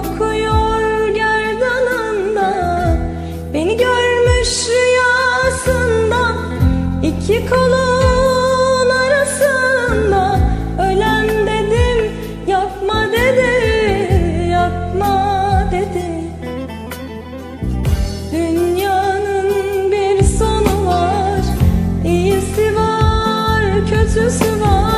Kokuyor gerdanında. Beni görmüş rüyasında iki kolun arasında. Ölen dedim yapma dedi Yapma dedi Dünyanın bir sonu var, iyisi var, kötüsü var.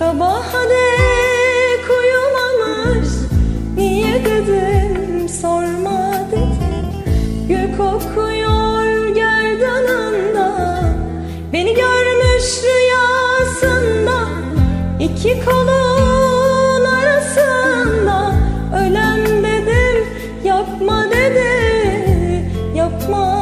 Sabah dek uyumamış Niye dedim sorma dedim Gül kokuyor gerdanında. Beni görmüş rüyasında. İki kolun arasında. Ölen dedim yapma dedi. Yapma.